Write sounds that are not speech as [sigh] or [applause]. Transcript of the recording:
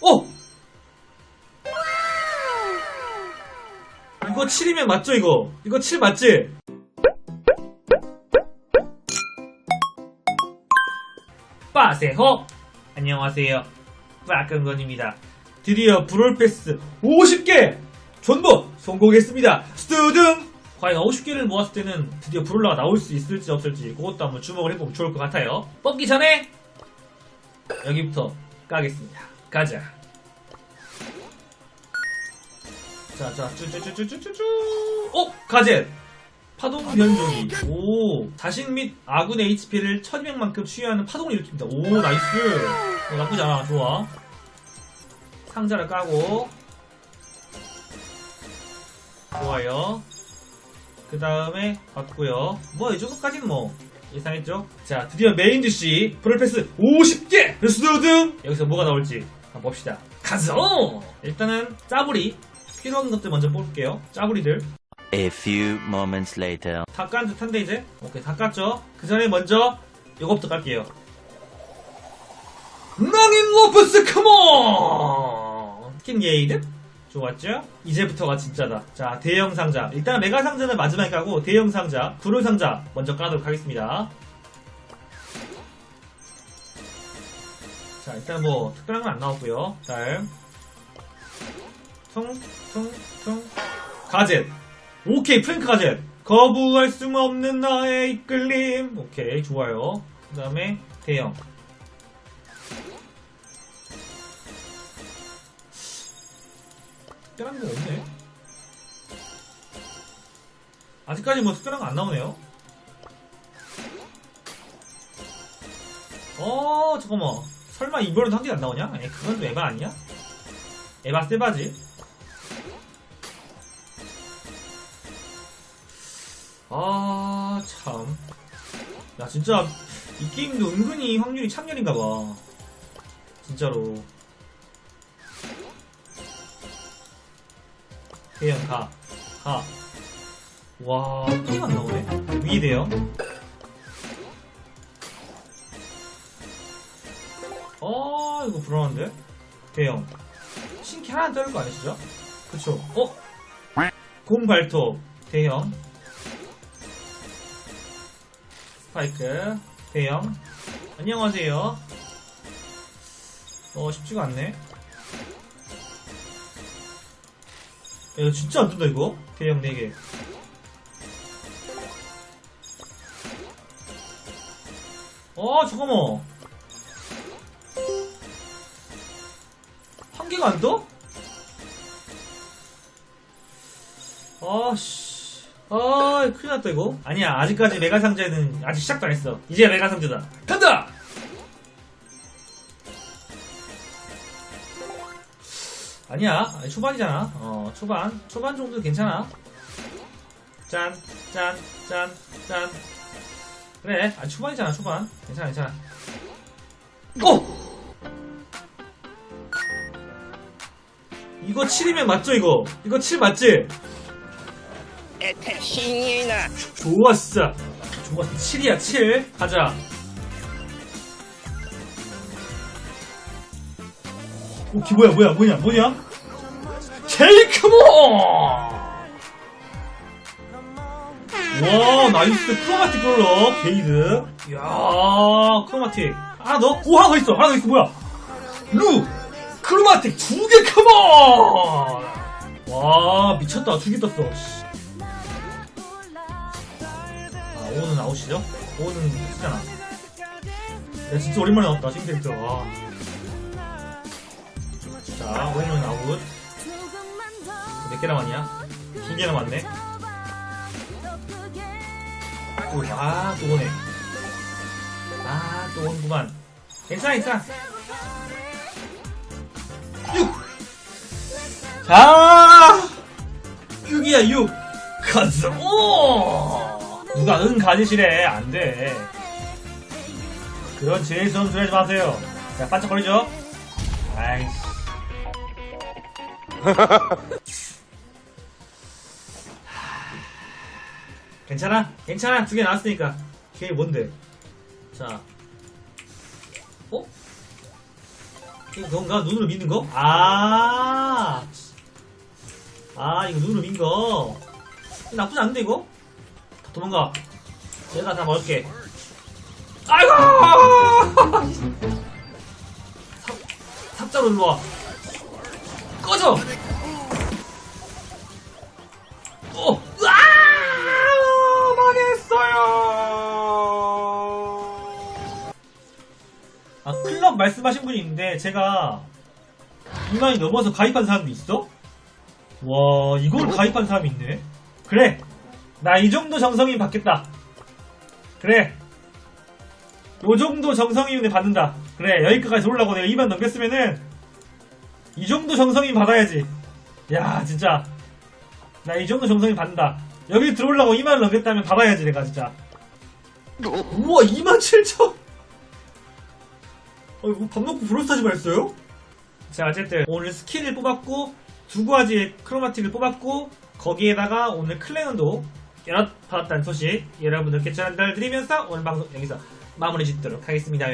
어! 이거 7이면 맞죠, 이거? 이거 7 맞지? 빠세호! 안녕하세요. 빠끈건입니다. 드디어 브롤패스 50개! 전부 성공했습니다. 스튜등! 과연 50개를 모았을 때는 드디어 브롤러가 나올 수 있을지 없을지 그것도 한번 주목을 해보면 좋을 것 같아요. 뽑기 전에 여기부터 까겠습니다. 가자. 자, 자, 쭈쭈쭈쭈쭈쭈. 어, 가젯. 파동 변종이. 오, 자신 및 아군의 HP를 1200만큼 추이하는 파동을 일으킵니다. 오, 나이스. 어, 나쁘지 않아. 좋아. 상자를 까고. 좋아요. 그 다음에 받고요. 뭐, 이 정도까지는 뭐, 예상했죠? 자, 드디어 메인 디시 브롤패스 50개! 스두등! 여기서 뭐가 나올지 한번 봅시다. 가자! 일단은 짜부리. 필요한 것들 먼저 뽑을게요. 짜부리들. A few moments later. 다 깐 듯한데 이제? 오케이, 다 깠죠? 그 전에 먼저 요거부터 깔게요. 낭인 로프스 컴온! 킹 게이드? 좋았죠? 이제부터가 진짜다. 자, 대형 상자. 일단 메가 상자는 마지막에 까고 대형 상자, 불을 상자 먼저 까도록 하겠습니다. 자, 일단 뭐 특별한 건 안 나왔고요. 다음 퉁, 퉁, 퉁. 가젯. 오케이, 프랭크 가젯. 거부할 수 없는 나의 이끌림. 오케이, 좋아요. 그 다음에 대형. 특별한 거 없네. 아직까지 뭐 특별한 거 안 나오네요. 어, 잠깐만. 설마 이번에도 한 개 안 나오냐? 에, 그건 좀 에바 아니야? 에바 세바지? 아, 참. 야, 진짜, 이 게임도 은근히 확률이 참열인가 봐. 진짜로. 대형, 가. 가. 와, 게임 안 나오네? 위 대형. 어, 이거 불안한데? 대형. 신캐 하나 떠올 거 아니시죠? 그쵸. 어? 곰 발톱. 대형. 스파이크. 대형. 안녕하세요. 어, 쉽지가 않네. 이거 진짜 안 뜬다, 이거? 대형 4개. 어, 잠깐만. 한 개가 안 떠? 아씨. 아, 큰일 났다, 이거. 아니야, 아직까지 메가 상자는 아직 시작도 안 했어. 이제 메가 상자다. 간다! 아니야. 초반이잖아. 어 초반. 초반 정도 괜찮아. 짠 짠 짠 짠. 그래. 아 초반이잖아 초반. 괜찮아 괜찮아. 오! 이거 7이면 맞죠 이거? 이거 7 맞지? 좋았어. 좋았어. 7이야 7 가자. 오, 기 뭐야, 뭐야, 뭐냐, 뭐냐? 제이크모! 와, 나이스. 크로마틱 컬러. 게이드. 이야, 크로마틱. 하나 더? 오, 하나 더 있어. 하나 더 있어. 뭐야? 루! 크로마틱 두 개 컴온! 와, 미쳤다. 두 개 떴어. 씨. 아, 오는 아웃이죠? 오는 쓰잖아. 야, 진짜 오랜만에 나왔다, 싱크렉터. 와. 자, 오는 아웃. 몇 개 남았냐? 두 개 남았네. 오, 아, 또 오네. 아, 또 오는구만. 괜찮아, 괜찮아. 6! 자! 6이야, 6! 가자! 오! 누가 응 가지시래. 안 돼. 그런 제이슨 소리 하지 마세요. 자, 반짝거리죠? 아이씨. [laughs] 괜찮아? 괜찮아. 두 개 나왔으니까. 걔 뭔데? 자. 어? 이거 그건가? 눈으로 미는 거? 아, 아, 이거 눈으로 민 거. 나쁘지 않은데, 이거? 다 도망가. 내가 다 먹을게. 아이고! [laughs] 삽, 삽자로 일로 와. 꺼져! 어, 으아! 망했어요! 아, 클럽 말씀하신 분이 있는데, 제가 2만이 넘어서 가입한 사람도 있어? 와, 이걸 가입한 사람이 있네? 그래! 나 이 정도 정성이면 받겠다. 그래. 요 정도 정성이면 받는다. 그래, 여기까지 올라고 내가 2만 넘겼으면은, 이 정도 정성이면 받아야지. 야, 진짜. 나 이 정도 정성이 받는다. 여기 들어오려고 2만을 넘겼다면 받아야지, 내가 진짜. 우와, 2만 7천! 어, 이거 밥 먹고 브롤스타즈만 했어요? 자, 어쨌든, 오늘 스킨을 뽑았고, 두 가지의 크로마틱을 뽑았고, 거기에다가 오늘 클레논도 연합 받았다는 소식 여러분들께 전달드리면서 오늘 방송 여기서 마무리 짓도록 하겠습니다.